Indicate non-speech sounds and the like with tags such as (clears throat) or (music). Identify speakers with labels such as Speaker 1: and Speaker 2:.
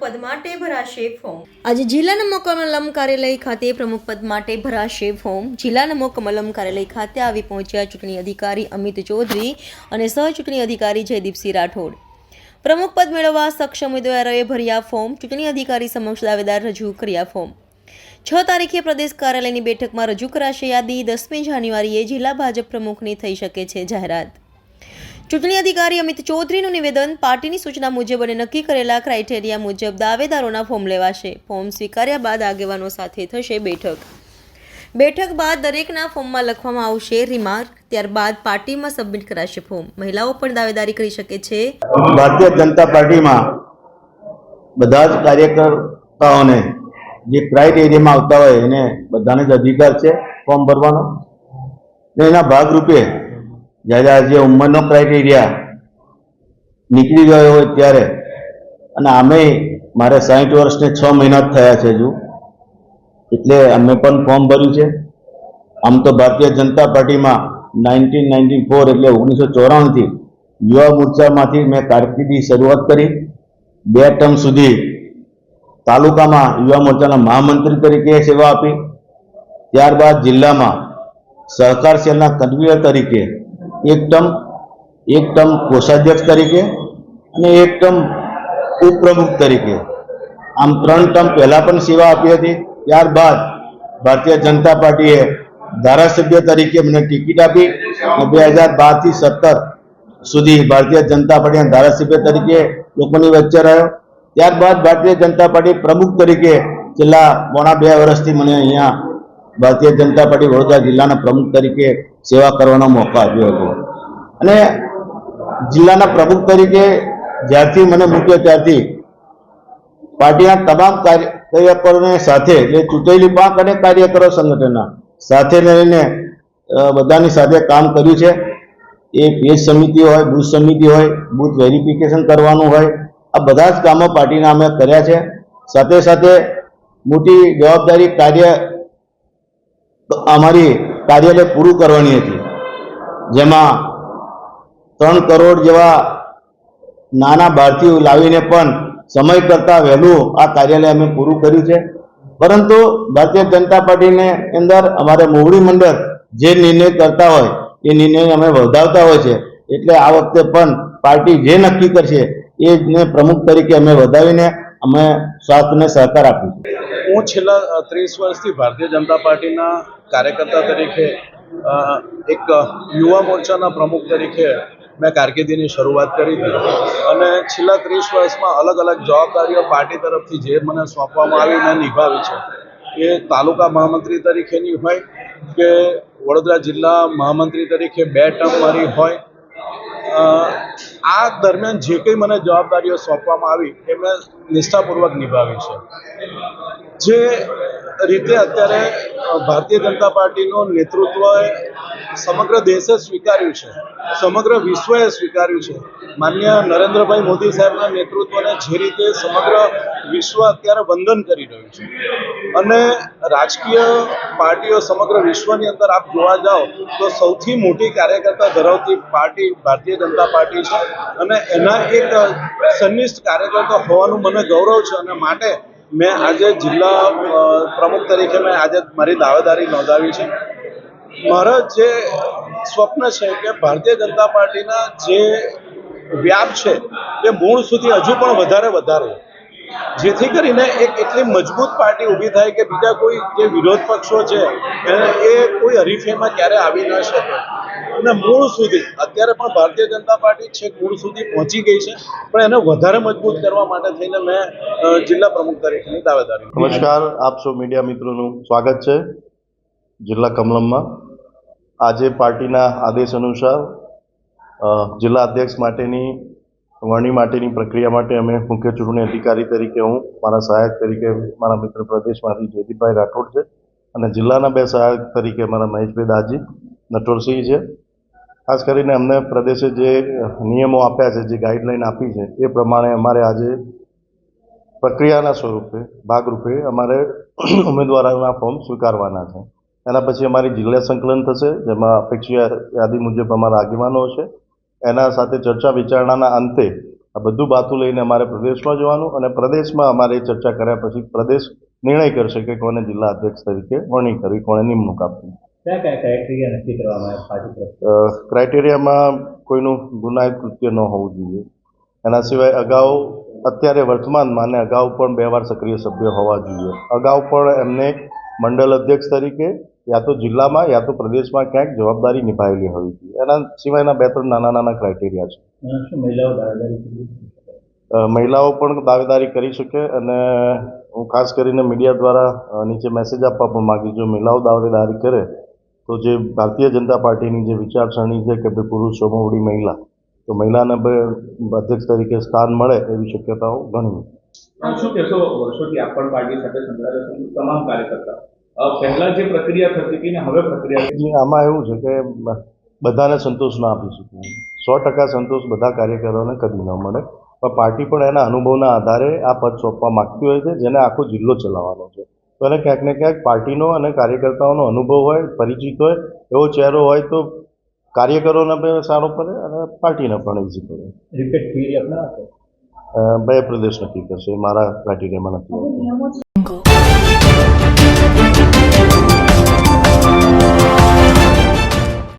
Speaker 1: પદ માટે ભરાશે ફોર્મ. આજે જિલ્લાના મોકમલમ કાર્યાલય ખાતે પ્રમુખ પદ માટે ભરાશે ફોર્મ. જિલ્લાના મોકમલમ કાર્યાલય ખાતે આવી પહોંચ્યા ચૂંટણી અધિકારી અમિત ચૌધરી અને સહ ચૂંટણી અધિકારી જયદીપસિંહ રાઠોડ. પ્રમુખ પદ મેળવવા સક્ષમ ઉમેદવારોએ ભર્યા ફોર્મ. ચૂંટણી અધિકારી સમક્ષ દાવેદાર રજૂ કર્યા ફોર્મ. છ તારીખે પ્રદેશ કાર્યાલયની બેઠકમાં રજૂ કરાશે યાદી. દસમી જાન્યુઆરીએ જિલ્લા ભાજપ પ્રમુખની થઈ શકે છે જાહેરાત. ચૂંટણી અધિકારી અમિત ચૌધરીનું નિવેદન પાર્ટીની સૂચના મુજબ અને નક્કી કરેલા ક્રાઇટેરિયા મુજબ દાવેદારોના ફોર્મ લેવાશે. ફોર્મ સ્વીકાર્યા બાદ આગેવાનો સાથે થશે બેઠક. બેઠક બાદ દરેકના ફોર્મમાં લખવામાં આવશે રિમાર્ક ત્યારબાદ પાર્ટીમાં સબમિટ કરાશે ફોર્મ મહિલાઓ પણ દાવેદારી કરી શકે છે.
Speaker 2: ભારતીય જનતા પાર્ટીમાં બધા જ કાર્યકર્તાઓને જે ક્રાઇટેરિયામાં આવતા હોય એને બધાને જ અધિકાર છે ફોર્મ ભરવાનો. ને એના ભાગરૂપે જ્યારે જે ઉંમરનો ક્રાઇટેરિયા નીકળી ગયો હોય ત્યારે. અને આમે મારે સાઠ વર્ષને છ મહિના જ થયા છે હજુ. એટલે અમે પણ ફોર્મ ભર્યું છે. આમ તો ભારતીય જનતા પાર્ટીમાં નાઇન્ટીન નાઇન્ટી ફોર એટલે ઓગણીસો ચોરાણુંથી યુવા મોરચામાંથી મેં કારકિર્દી શરૂઆત કરી. બે ટર્મ સુધી તાલુકામાં યુવા મોરચાના મહામંત્રી તરીકે સેવા આપી. ત્યારબાદ જિલ્લામાં સહકાર સેલના કન્વીનર તરીકે એક ટર્મ એક ટર્મ કોષાધ્યક્ષ તરીકે અને એક ટર્મ ઉપપ્રમુખ તરીકે. આમ ત્રણ ટર્મ પહેલાં પણ સેવા આપી હતી, ત્યારબાદ ભારતીય જનતા પાર્ટીએ ધારાસભ્ય તરીકે મને ટિકિટ આપી અને બે હજાર બારથી સત્તર સુધી ભારતીય જનતા પાર્ટીના ધારાસભ્ય તરીકે લોકોની વચ્ચે રહ્યો. ત્યારબાદ ભારતીય જનતા પાર્ટી પ્રમુખ તરીકે છેલ્લા પોણા બે વર્ષથી મને અહીંયા ભારતીય જનતા પાર્ટી વડોદરા જિલ્લાના પ્રમુખ તરીકે સેવા કરવાનો મોકો આપ્યો હતો. અને જિલ્લાના પ્રમુખ તરીકે જ્યારથી મને મૂક્યો ત્યારથી પાર્ટીના તમામ કાર્ય કાર્યકરોને સાથે, એટલે ચૂંટેલી પાંખ અને કાર્યકરો સંગઠનના સાથે રહીને બધાની સાથે કામ કર્યું છે. એ પેજ સમિતિ હોય, બૂથ સમિતિ હોય, બૂથ વેરિફિકેશન કરવાનું હોય, આ બધા જ કામો પાર્ટીના અમે કર્યા છે. સાથે સાથે મોટી જવાબદારી કાર્ય અમારી કાર્યાલય પૂરું કરવાની હતી. જેમાં ત્રણ કરોડ જેવા નાના ભારતીયો લાવીને પણ સમય કરતાં વહેલું આ કાર્યાલય અમે પૂરું કર્યું છે. પરંતુ ભારતીય જનતા પાર્ટીને અંદર અમારે મોવડી મંડળ જે નિર્ણય કરતા હોય, એ નિર્ણય અમે વધાવતા હોય છે. એટલે આ વખતે પણ પાર્ટી જે નક્કી કરશે, એ ને પ્રમુખ તરીકે અમે વધાવીને અમે સ્વાસ્થ્યને સહકાર આપીશું.
Speaker 3: હું છેલ્લા ત્રીસ વર્ષથી ભારતીય જનતા પાર્ટીના કાર્યકર્તા તરીકે એક યુવા મોરચાના પ્રમુખ તરીકે મેં કારકિર્દીની શરૂઆત કરી હતી. અને છેલ્લા ત્રીસ વર્ષમાં અલગ અલગ જવાબદારીઓ પાર્ટી તરફથી જે મને સોંપવામાં આવી, મેં નિભાવી છે. એ તાલુકા મહામંત્રી તરીકેની હોય કે વડોદરા જિલ્લા મહામંત્રી તરીકે બે ટર્મ મારી હોય. આ દરમિયાન જે કંઈ મને જવાબદારીઓ સોંપવામાં આવી એ મેં નિષ્ઠાપૂર્વક નિભાવી છે. જે રીતે અત્યારે ભારતીય જનતા પાર્ટીનું નેતૃત્વએ સમગ્ર દેશે સ્વીકાર્યું છે, સમગ્ર વિશ્વએ સ્વીકાર્યું છે. માન્ય નરેન્દ્રભાઈ મોદી સાહેબના નેતૃત્વને જે રીતે સમગ્ર વિશ્વ અત્યારે વંદન કરી રહ્યું છે. અને રાજકીય પાર્ટીઓ સમગ્ર વિશ્વની અંદર આપ જોવા જાઓ તો સૌથી મોટી કાર્યકર્તા ધરાવતી પાર્ટી ભારતીય જનતા પાર્ટી છે. અને એના એક સન્નિષ્ઠ કાર્યકર્તા હોવાનું મને ગૌરવ છે અને માટે મેં આજે જિલ્લા પ્રમુખ તરીકે મેં આજે મારી દાવેદારી નોંધાવી છે. મારા જે સ્વપ્ન છે કે ભારતીય જનતા પાર્ટીના જે વ્યાપ છે એ મૂળ સુધી હજુ પણ વધારે વધારે. જેથી કરીને એક એટલી મજબૂત પાર્ટી ઊભી થાય કે બીજા કોઈ જે વિરોધ પક્ષો છે એ કોઈ હરીફાઈમાં ક્યારે આવી ન શકે. અને મૂળ સુધી, અત્યારે પણ ભારતીય જનતા પાર્ટી છેક મૂળ સુધી પહોંચી ગઈ છે, પણ એને વધારે મજબૂત કરવા માટે થઈને મેં જિલ્લા પ્રમુખ તરીકેની દાવેદારી
Speaker 4: નમસ્કાર, આપ સૌ મીડિયા મિત્રોનું સ્વાગત છે જિલ્લા કમલમમાં. આજે પાર્ટીના આદેશ અનુસાર જિલ્લા અધ્યક્ષ માટેની, વરણી માટેની પ્રક્રિયા માટે અમે મુખ્ય ચૂંટણી અધિકારી તરીકે હું, મારા સહાયક તરીકે મારા મિત્ર પ્રદેશમાંથી જયદીપભાઈ રાઠોડ છે અને જિલ્લાના બે સહાયક તરીકે મારા મહેશભાઈ દાજી, નટવરસિંહ છે. ખાસ કરીને અમને પ્રદેશે જે નિયમો આપ્યા છે, જે ગાઈડલાઈન આપી છે, એ પ્રમાણે અમારે આજે પ્રક્રિયાના સ્વરૂપે, ભાગરૂપે અમારે (clears throat) ઉમેદવારોના ફોર્મ સ્વીકારવાના છે. એના પછી અમારી જિલ્લા સંકલન થશે, જેમાં અપેક્ષીય યાદી મુજબ અમારા આગેવાનો છે. એના સાથે ચર્ચા વિચારણાના અંતે આ બધું બાતું લઈને અમારે પ્રદેશમાં જવાનું અને પ્રદેશમાં અમારે ચર્ચા કર્યા પછી પ્રદેશ નિર્ણય કરશે કે કોને જિલ્લા અધ્યક્ષ તરીકે વરણી કરવી કોને નિમણૂક આપવી.
Speaker 5: કયા કયા ક્રાઇટેરિયા નક્કી કરવામાં આવે
Speaker 4: ક્રાઇટેરિયામાં કોઈનું ગુનાહિત કૃત્ય ન હોવું જોઈએ. એના સિવાય અગાઉ અત્યારે વર્તમાનમાં અને અગાઉ પણ બે વાર સક્રિય સભ્ય હોવા જોઈએ. અગાઉ પણ એમને મંડળ અધ્યક્ષ તરીકે યા તો જિલ્લામાં યા તો પ્રદેશમાં ક્યાંક જવાબદારી નિભાવેલી હોવી જોઈએ. એના સિવાયના બે ત્રણ નાના નાના ક્રાઇટેરિયા છે.
Speaker 5: મહિલાઓ
Speaker 4: પણ દાવેદારી કરી શકે અને હું ખાસ કરીને મીડિયા દ્વારા નીચે મેસેજ આપવા પણ માગીશ જો મહિલાઓ દાવેદારી કરે તો જે ભારતીય જનતા પાર્ટીની જે વિચારસરણી છે કે ભાઈ પુરુષ સોમવડી મહિલા તો મહિલાને અધ્યક્ષ તરીકે સ્થાન મળે એવી શક્યતાઓ ઘણી.
Speaker 6: શું કહેશો વર્ષોથી આપ પણ પાર્ટી સાથે સંકળાયેલા તમામ કાર્યકર્તા પહેલા જે પ્રક્રિયા થતી હતી ને હવે પ્રક્રિયા
Speaker 4: આમાં એવું છે કે બધાને સંતોષ ના આપી શકું સો ટકા સંતોષ બધા કાર્યકરોને કદી ન મળે. પણ પાર્ટી પણ એના અનુભવના આધારે આ પદ સોંપવા માગતી હોય છે જેને આખો જિલ્લો ચલાવવાનો છે. તો એને ક્યાંક ને ક્યાંક પાર્ટીનો અને કાર્યકર્તાઓનો અનુભવ હોય પરિચિત હોય એવો ચહેરો હોય તો કાર્યકરોને પણ સારો પડે અને પાર્ટીને પણ ઇઝી પડે.
Speaker 5: રિપીટ
Speaker 4: બે પ્રદેશ નક્કી કરશે મારા ક્રાઇટેરિયામાં નથી